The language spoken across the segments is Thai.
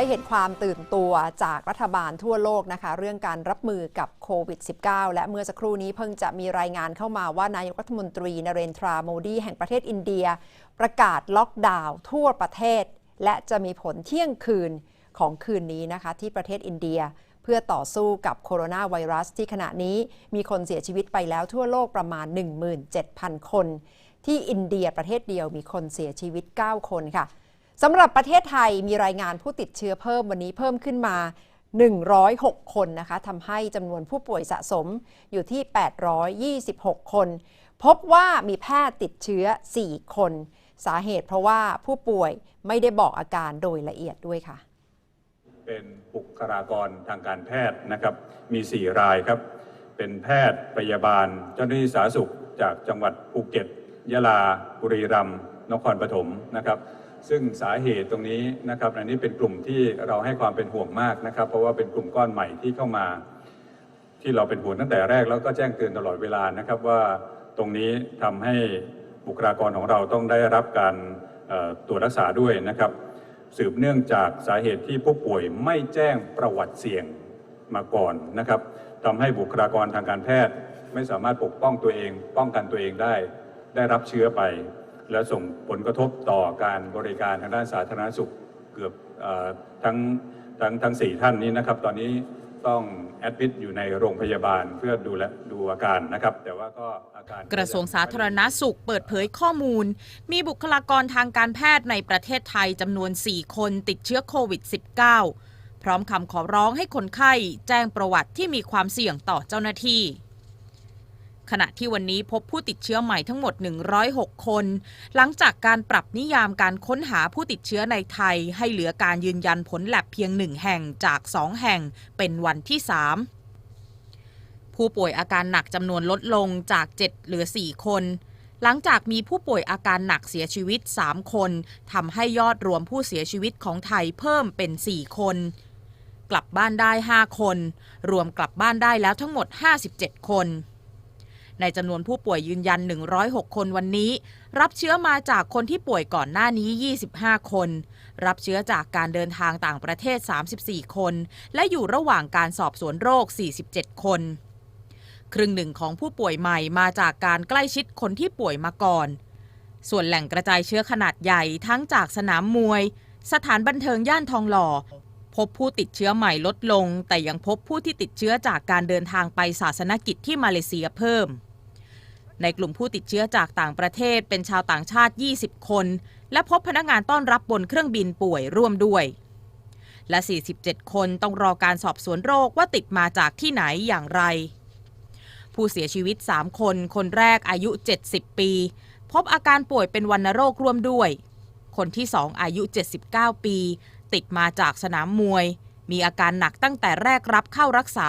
ได้เห็นความตื่นตัวจากรัฐบาลทั่วโลกนะคะ เรื่องการรับมือกับโควิด -19 และเมื่อสักครู่นี้เพิ่งจะมีรายงานเข้ามาว่านายกรัฐมนตรีนเรนทราโมดี แห่งประเทศอินเดีย ประกาศล็อกดาวน์ทั่วประเทศ และจะมีผลเที่ยงคืนของคืนนี้นะคะ ที่ประเทศอินเดีย เพื่อต่อสู้กับโคโรนาไวรัส ที่ขณะนี้มีคนเสียชีวิตไปแล้วทั่วโลกประมาณ 17,000 คน ที่อินเดียประเทศเดียวมีคนเสียชีวิต 9 คนค่ะ สำหรับประเทศไทยมีรายงานผู้ติดเชื้อเพิ่มวันนี้เพิ่มขึ้นมา 106 คนนะคะทำให้จำนวนผู้ป่วยสะสมอยู่ที่ 826 คน พบว่ามีแพทย์ติดเชื้อ 4 คน สาเหตุเพราะว่าผู้ป่วยไม่ได้บอกอาการโดยละเอียดด้วยค่ะ เป็นบุคลากรทางการแพทย์นะครับ มี 4 รายครับ เป็นแพทย์พยาบาล เจ้าหน้าที่สาธารณสุขจากจังหวัดภูเก็ต ยะลา บุรีรัมย์ นครปฐมนะครับ ซึ่งสาเหตุตรงนี้นะครับอันนี้เป็นกลุ่มที่เราให้ความเป็นห่วงมากนะครับ เพราะว่าเป็นกลุ่มก้อนใหม่ที่เข้ามา ที่เราเป็นห่วงตั้งแต่แรกแล้วก็แจ้งเตือนตลอดเวลานะครับว่าตรงนี้ทำให้บุคลากรของเราต้องได้รับการตรวจรักษาด้วยนะครับ สืบเนื่องจากสาเหตุที่ผู้ป่วยไม่แจ้งประวัติเสี่ยงมาก่อนนะครับทำให้บุคลากรทางการแพทย์ ไม่สามารถปกป้องตัวเอง ป้องกันตัวเองได้ ได้รับเชื้อไป และส่งผลกระทบต่อการบริการทางด้านสาธารณสุขเกือบทั้งทั้งทั้งสี่ท่านนี้นะครับ ตอนนี้ต้องแอดมิดอยู่ในโรงพยาบาลเพื่อดูแลดูอาการนะครับ แต่ว่าก็อาการกระทรวงสาธารณาสุขเปิดเผยข้อมูล มีบุคลากรทางการแพทย์ในประเทศไทยจำนวน 4 คนติดเชื้อโควิด -19 พร้อมคำขอร้องให้คนไข้แจ้งประวัติที่มีความเสี่ยงต่อเจ้าหน้าที่ ขณะที่วันนี้พบผู้ติดเชื้อใหม่ทั้งหมด 106 คน หลังจากการปรับนิยามการค้นหาผู้ติดเชื้อในไทย ให้เหลือการยืนยันผลแลบเพียงหนึ่งแห่งจาก 2 แห่งเป็นวันที่ 3 ผู้ป่วยอาการหนักจำนวนลดลงจาก 7 เหลือ 4 คนหลังจากมีผู้ป่วยอาการหนักเสียชีวิต 3 คนทำให้ยอดรวมผู้เสียชีวิตของไทยเพิ่มเป็น 4 คน กลับบ้านได้ 5 คน รวมกลับบ้านได้แล้วทั้งหมด 57 คน ในจำนวนผู้ป่วยยืนยัน 106 คนวันนี้ รับเชื้อมาจากคนที่ป่วยก่อนหน้านี้ 25 คน รับเชื้อจากการเดินทางต่างประเทศ 34 คน และอยู่ระหว่างการสอบสวนโรค 47 คนครึ่งหนึ่งของผู้ป่วยใหม่มาจากการใกล้ชิดคนที่ป่วยมาก่อน ส่วนแหล่งกระจายเชื้อขนาดใหญ่ทั้งจากสนามมวย สถานบันเทิงย่านทองหล่อ พบผู้ติดเชื้อใหม่ลดลง แต่ยังพบผู้ที่ติดเชื้อจากการเดินทางไปศาสนกิจที่มาเลเซียเพิ่ม ในกลุ่มผู้ติดเชื้อจากต่างประเทศเป็นชาวต่างชาติ 20 คน และพบพนักงานต้อนรับบนเครื่องบินป่วยร่วมด้วย และ 47 คนต้องรอการสอบสวนโรคว่าติดมาจากที่ไหนอย่างไร ผู้เสียชีวิต 3 คน คนแรกอายุ 70 ปี พบอาการป่วยเป็นวัณโรคร่วมด้วย คนที่2อายุ 79 ปี ติดมาจากสนามมวย มีอาการหนักตั้งแต่แรกรับเข้ารักษา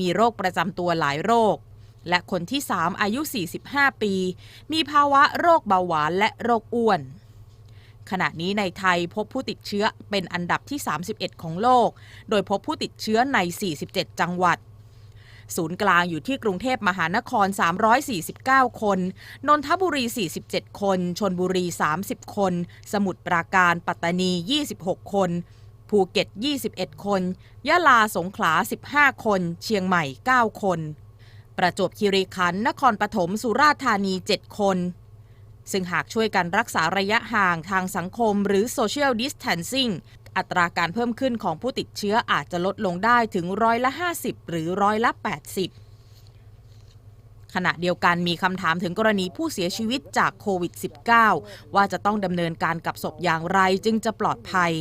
มีโรคประจำตัวหลายโรค และคนที่ 3 อายุ 45 ปี มีภาวะโรคเบาหวานและโรคอ้วน ขณะนี้ในไทยพบผู้ติดเชื้อเป็นอันดับที่ 31 ของโลก โดยพบผู้ติดเชื้อใน 47 จังหวัด ศูนย์กลางอยู่ที่กรุงเทพมหานคร 349 คน นนทบุรี 47 คน ชนบุรี 30 คน สมุทรปราการ ปัตตานี 26 คนภูเก็ต 21 คน ยะลา สงขลา 15 คน เชียงใหม่ 9 คน ประจวบคีรีขันธ์นครปฐมสุราษฎร์ธานี 7 คน ซึ่งหากช่วยกันรักษาระยะห่างทางสังคมหรือ social distancing อัตราการเพิ่มขึ้นของผู้ติดเชื้ออาจจะลดลงได้ถึงร้อยละ 50 หรือร้อยละ 80 ขณะเดียวกันมีคำถามถึงกรณีผู้เสียชีวิตจากโควิด -19 ว่าจะต้องดำเนินการกับศพอย่างไรจึงจะปลอดภัย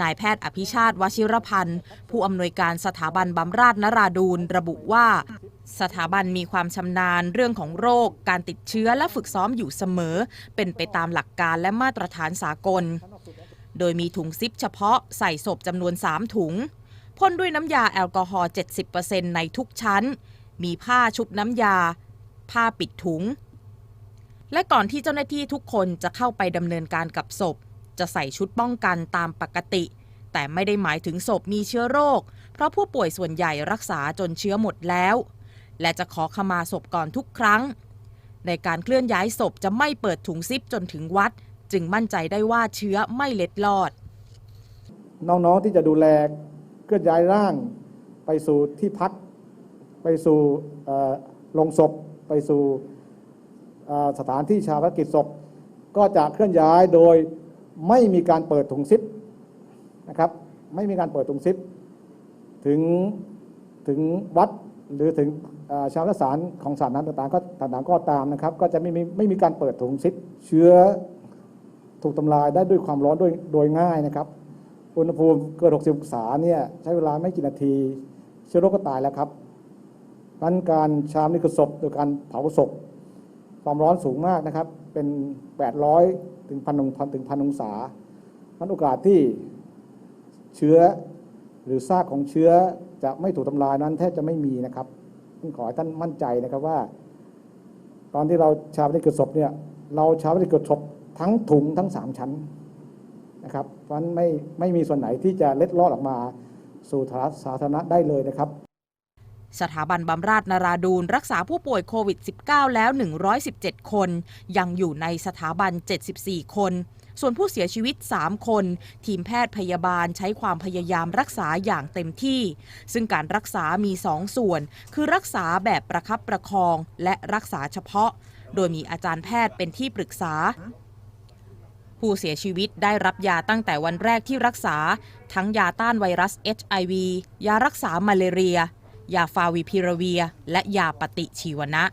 นายแพทย์อภิชาติวชิรพันธ์ ผู้อำนวยการสถาบันบำราศนราดูนระบุว่า สถาบันมีความชำนาญเรื่องของโรค การติดเชื้อและฝึกซ้อมอยู่เสมอ เป็นไปตามหลักการและมาตรฐานสากล โดยมีถุงซิปเฉพาะใส่ศพจำนวน 3 ถุงพ่นด้วยน้ำยาแอลกอฮอล์ 70%ในทุกชั้น มีผ้าชุบน้ำยา ผ้าปิดถุง และก่อนที่เจ้าหน้าที่ทุกคนจะเข้าไปดำเนินการกับศพ จะใส่ชุดป้องกันตามปกติ แต่ไม่ได้หมายถึงศพมีเชื้อโรค เพราะผู้ป่วยส่วนใหญ่รักษาจนเชื้อหมดแล้ว และจะขอขมาศพก่อนทุกครั้ง ในการเคลื่อนย้ายศพจะไม่เปิดถุงซิปจนถึงวัด จึงมั่นใจได้ว่าเชื้อไม่เล็ดลอด น้องๆที่จะดูแลเคลื่อนย้ายร่าง ไปสู่ที่พัก ไปสู่เอ่อโรงศพ ไปสู่สถานที่ชาปนกิจศพ ก็จะเคลื่อนย้ายโดยไม่มีการเปิดถุงซิปนะครับ ไม่มีการเปิดถุงซิปถึงถึงวัด หรือถึงชาวสารของสานนั้นต่างๆก็ต่างๆก็ตามนะครับ ก็จะไม่มีไม่มีการเปิดถุงซิปเชื้อถูกทำลายได้ด้วยความร้อนโดยโดยง่ายนะครับอุณหภูมิเกิน 60 องศาเนี่ยใช้เวลาไม่กี่นาทีเชื้อโรคก็ตายแล้วครับนั้นการชามนิกศพโดยการเผาศพความร้อนสูงมากนะครับ เป็น 800 ถึงพันองพันถึงพันองศามันโอกาสที่เชื้อหรือซากของเชื้อ จะไม่ถูกทำลายนั้นแทบจะไม่มีนะครับต้องขอให้ท่านมั่นใจนะครับว่า ตอนที่เราชาปนกิจศพเนี่ยเราชาปนกิจศพทั้งถุงทั้งสามชั้นนะครับเพราะฉะนั้นไม่ไม่มีส่วนไหนที่จะเล็ดลอดออกมาสู่สาธารณะได้เลยนะครับสถาบันบำราศนาราดูนรักษาผู้ป่วยโควิด -19 แล้ว 117 คน ยังอยู่ในสถาบัน 74 คน ส่วนผู้เสียชีวิต 3 คน ทีมแพทย์พยาบาลใช้ความพยายามรักษาอย่างเต็มที่ ซึ่งการรักษามี 2 ส่วน คือรักษาแบบประคับประคองและรักษาเฉพาะ โดยมีอาจารย์แพทย์เป็นที่ปรึกษาผู้เสียชีวิตได้รับยาตั้งแต่วันแรกที่รักษา ทั้งยาต้านไวรัส HIV ยารักษามาเลเรีย ยาฟาวิพิราเวีย และยาปฏิชีวนะ